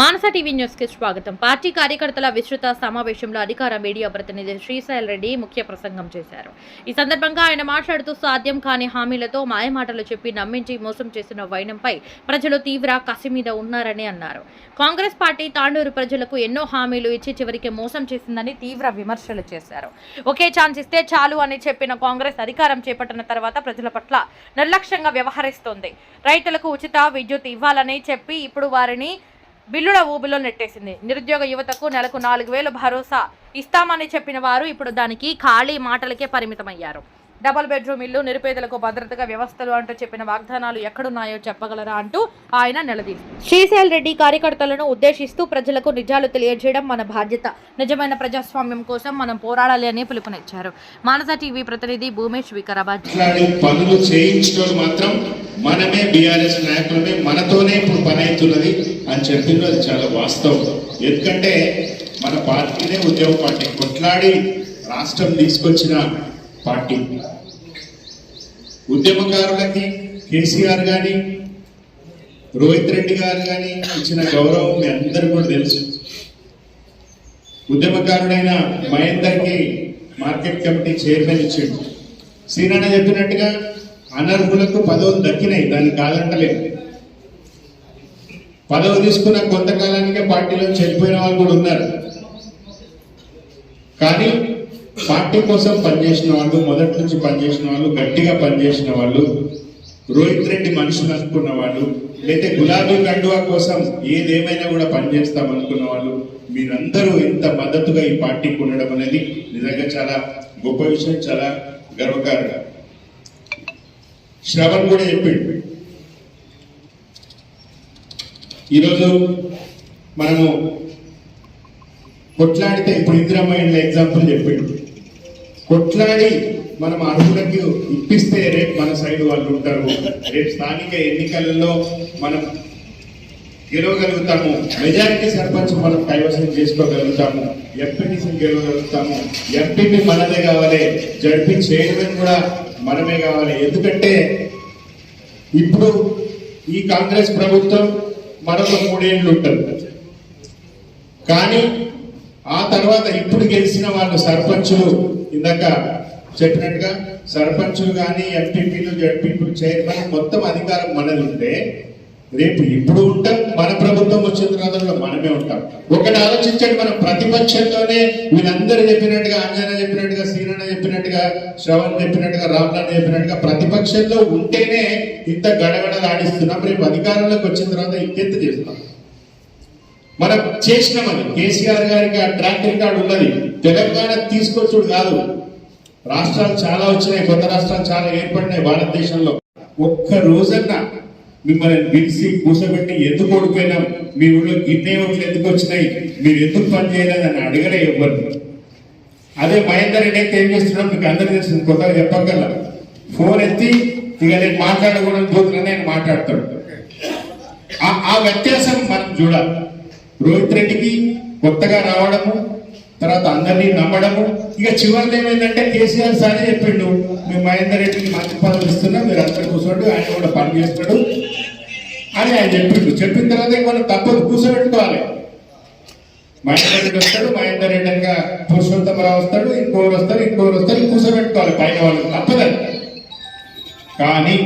మానస TV న్యూస్కి స్వాగతం. Party కార్యకర్తల విస్తృత సమావేశంలో అధికార మీడియా ప్రతినిధి శ్రీశైల్ రెడ్డి ముఖ్య ప్రసంగం చేశారు. ఈ సందర్భంగా ఆయన మాట్లాడుతూ సాధ్యం కాని హామీలతో మాయమాటలు చెప్పి నమ్మించి మోసం చేసిన వైనంపై ప్రజలు తీవ్ర కసి మీద ఉన్నారని అన్నారు. కాంగ్రెస్ పార్టీ తాండూరు ప్రజలకు ఎన్నో హామీలు ఇచ్చి చివరికి మోసం చేసిందని తీవ్ర విమర్శలు చేశారు. ఒకే ఛాన్స్ ఇస్తే చాలు అని చెప్పిన కాంగ్రెస్ అధికారం చేపట్టిన తర్వాత ప్రజల పట్ల నిర్లక్ష్యంగా వ్యవహరిస్తోంది. రైతులకు ఉచిత విద్యుత్ ఇవ్వాలని చెప్పి ఇప్పుడు వారిని బిల్లుల ఊబిలో నెట్టేసింది. నిరుద్యోగ యువతకు నెలకు నాలుగు వేలు భరోసా ఇస్తామని చెప్పిన వారు ఇప్పుడు దానికి ఖాళీ మాటలకే పరిమితమయ్యారు. డబుల్ బెడ్రూమ్ ఇల్లు నిరుపేదలకు భద్రతగా వ్యవస్థలు అంటూ చెప్పిన వాగ్దానాలు ఎక్కడున్నాయో చెప్పగలరా అంటూ ఆయన నిలదీశారు. శ్రీశైల్ రెడ్డి కార్యకర్తలను ఉద్దేశిస్తూ ప్రజలకు నిజాలు తెలియజేయడం మన బాధ్యత. నిజమైన ప్రజాస్వామ్యం కోసం మనం పోరాడాలి అని పిలుపునిచ్చారు. మానస టీవీ ప్రతినిధి భూమేష్ వికారాబాద్ మాట్లాడి పనులు చేయించడం మాత్రం మనమే బీఆర్ఎస్ నాయకులమే మనతోనే ఇప్పుడు పని అవుతున్నది అని చెప్పింది అది చాలా వాస్తవం. ఎందుకంటే మన పార్టీనే ఉద్యోగ పార్టీ కొట్లాడి రాష్ట్రం తీసుకొచ్చిన పార్టీ. ఉద్యమకారులకి కేసీఆర్ కానీ రోహిత్ రెడ్డి గారు కానీ ఇచ్చిన గౌరవం మీ అందరికీ కూడా తెలుసు. ఉద్యమకారుడైన మహేందర్కి మార్కెట్ కమిటీ చైర్మన్ ఇచ్చిండు. సీనన్న చెప్పినట్టుగా అనర్హులకు పదవులు దక్కినాయి దాన్ని కాదంటలేదు. పదవి తీసుకున్న కొంతకాలానికే పార్టీలో చనిపోయిన వాళ్ళు కూడా ఉన్నారు. కానీ పార్టీ కోసం పనిచేసిన వాళ్ళు మొదటి నుంచి పనిచేసిన వాళ్ళు గట్టిగా పనిచేసిన వాళ్ళు రోహిత్ రెడ్డి మనుషులు అనుకున్న వాళ్ళు లేకపోతే గులాబీ కండువా కోసం ఏదేమైనా కూడా పనిచేస్తాం అనుకున్న వాళ్ళు మీరందరూ ఇంత మద్దతుగా ఈ పార్టీకి ఉండడం అనేది నిజంగా చాలా గొప్ప విషయం చాలా గర్వకారంగా శ్రవణ్ కూడా చెప్పిండు. ఈరోజు మనము కొట్లాడితే ఇప్పుడు ఇందిరమ్మ ఎగ్జాంపుల్ చెప్పిండు. కొట్లాడి మనం అర్హులకి ఇప్పిస్తే రేపు మన సైడ్ వాళ్ళు ఉంటారు. రేపు స్థానిక ఎన్నికలలో మనం గెలవగలుగుతాము. మెజారిటీ సర్పంచ్ మనం కైవసం చేసుకోగలుగుతాము. ఎంపీటీసీ గెలవగలుగుతాము. ఎంపీపీ మనదే కావాలి. జడ్పీ చైర్మన్ కూడా మనమే కావాలి. ఎందుకంటే ఇప్పుడు ఈ కాంగ్రెస్ ప్రభుత్వం మరొక మూడేళ్ళు ఉంటుంది. కానీ ఆ తర్వాత ఇప్పుడు గెలిచిన వాళ్ళు సర్పంచులు ఇందాక చెప్పినట్టుగా సర్పంచులు కానీ ఎంపీపీలు జడ్పీలు చైర్మన్ మొత్తం అధికారం మనది ఉంటే రేపు ఇప్పుడు ఉంటాం మన ప్రభుత్వం వచ్చిన తర్వాత మనమే ఉంటాం. ఒకటి ఆలోచించండి మనం ప్రతిపక్షంలోనే వీళ్ళందరూ చెప్పినట్టుగా అంజన చెప్పినట్టుగా శ్రీరణ చెప్పినట్టుగా శ్రవణ్ చెప్పినట్టుగా రామ్నాథ్ చెప్పినట్టుగా ప్రతిపక్షంలో ఉంటేనే ఇంత గడగడలాడిస్తున్నాం రేపు అధికారంలోకి వచ్చిన తర్వాత ఇంకెంత చేస్తాం? మనం చేసినామని కేసీఆర్ గారికి ఆ ట్రాక్టర్ కార్డు ఉన్నది. తెలంగాణ తీసుకొచ్చుడు కాదు. రాష్ట్రాలు చాలా వచ్చినాయి. కొత్త రాష్ట్రాలు చాలా ఏర్పడినాయి భారతదేశంలో. ఒక్క రోజన్నా మిమ్మల్ని పిలిచి కూర్చోబెట్టి ఎందుకు ఓడిపోయినాం? మీ ఊళ్ళో గిన్నె ఓట్లు ఎందుకు వచ్చినాయి? మీరు ఎందుకు పని చేయలేదని అడగలే ఇవ్వరు అదే మహేందర్ రెడ్డి అయితే ఏం చేస్తున్నాం మీకు అందరూ తెలుస్తుంది కొత్తగా చెప్పగల ఫోన్ ఎత్తి ఇక నేను మాట్లాడకూడదు పోతున్నా నేను మాట్లాడతాడు ఆ- ఆ వ్యత్యాసం మనం చూడాలి. రోహిత్ రెడ్డికి కొత్తగా రావడము తర్వాత అందరినీ నమ్మడము. ఇక చివరిది ఏమైందంటే కేసీఆర్ సారే చెప్పిండు మేము మహేందర్ రెడ్డికి మంచి పనులు ఇస్తున్నాం మీరు అందరు కూర్చోండి ఆయన కూడా పని చేస్తాడు. అని ఆయన చెప్పిండు. చెప్పిన తర్వాత మనం తప్పదు కూర్చోబెట్టుకోవాలి. మహేందర్ రెడ్డి వస్తాడు మహేందర్ రెడ్డి ఇంకా పురుషోత్తమరావు వస్తాడు ఇంకోరు వస్తారు ఇంకోరు వస్తారు కూర్చోబెట్టుకోవాలి పైన వాళ్ళు తప్పదని కానీ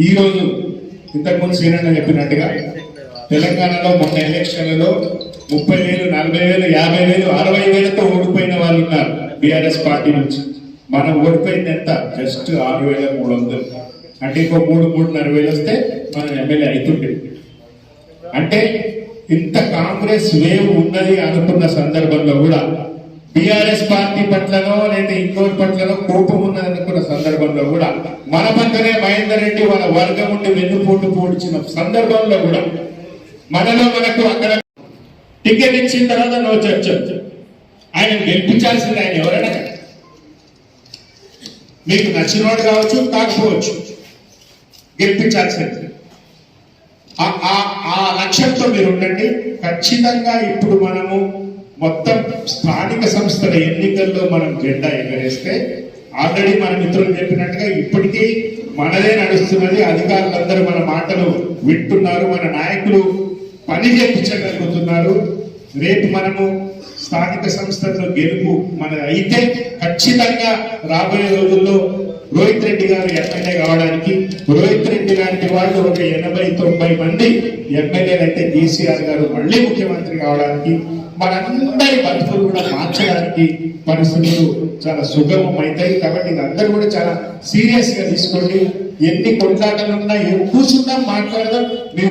ఈరోజు ఇంతకుముందు శ్రీరణ చెప్పినట్టుగా తెలంగాణలో మొన్న ఎలక్షన్లలో ముప్పై వేలు నలభై వేలు యాభై వేలు అరవై వేలతో ఓడిపోయిన వాళ్ళు ఉన్నారు బీఆర్ఎస్ పార్టీ నుంచి. మనం ఓడిపోయింది ఎంత జస్ట్ ఆరు వేల మూడు వందలు. అంటే ఇంకో మూడు మూడున్నర వేలు వస్తే మనం ఎమ్మెల్యే అవుతుండే అంటే ఇంత కాంగ్రెస్ వేవ్ ఉన్నది అనుకున్న సందర్భంలో కూడా బీఆర్ఎస్ పార్టీ పట్లనో లేదా ఇంకోటి పట్లనో కోపం ఉన్నదనుకున్న సందర్భంలో కూడా మన పక్కనే మహేందర్ రెడ్డి వాళ్ళ వర్గం ఉండి వెన్నుపోటు పోడ్చిన సందర్భంలో కూడా మనలో మనకు అక్కడ టికెట్ ఇచ్చిన తర్వాత నో చర్చ ఆయన గెలిపించాల్సింది ఆయన ఎవరైనా మీకు నచ్చినవాడు కావచ్చు కాకపోవచ్చు గెలిపించాల్సింది. ఆ- ఆ లక్ష్యంతో మీరు ఉండండి. ఖచ్చితంగా ఇప్పుడు మనము మొత్తం స్థానిక సంస్థల ఎన్నికల్లో మనం జెండా ఎగరేస్తే ఆల్రెడీ మన మిత్రులు చెప్పినట్టుగా ఇప్పటికీ మనదే నడుస్తున్నది. అధికారులందరూ మన మాటలు వింటున్నారు. మన నాయకులు పని చేయించగలుగుతున్నారు. రేపు మనము స్థానిక సంస్థల్లో గెలుపు మన అయితే ఖచ్చితంగా రాబోయే రోజుల్లో రోహిత్ రెడ్డి గారు ఎమ్మెల్యే కావడానికి రోహిత్ రెడ్డి లాంటి వాళ్ళు ఒక ఎనభై తొంభై మంది ఎమ్మెల్యేలు అయితే కేసీఆర్ గారు మళ్ళీ ముఖ్యమంత్రి కావడానికి మనందరి బతుకులు కూడా మార్చడానికి పరిస్థితులు చాలా సుగమం అవుతాయి. కాబట్టి అందరూ కూడా చాలా సీరియస్గా తీసుకోండి. ఎన్ని కొట్లాటలు ఉన్నా ఏం కూర్చుందాం మాట్లాడదాం. మేము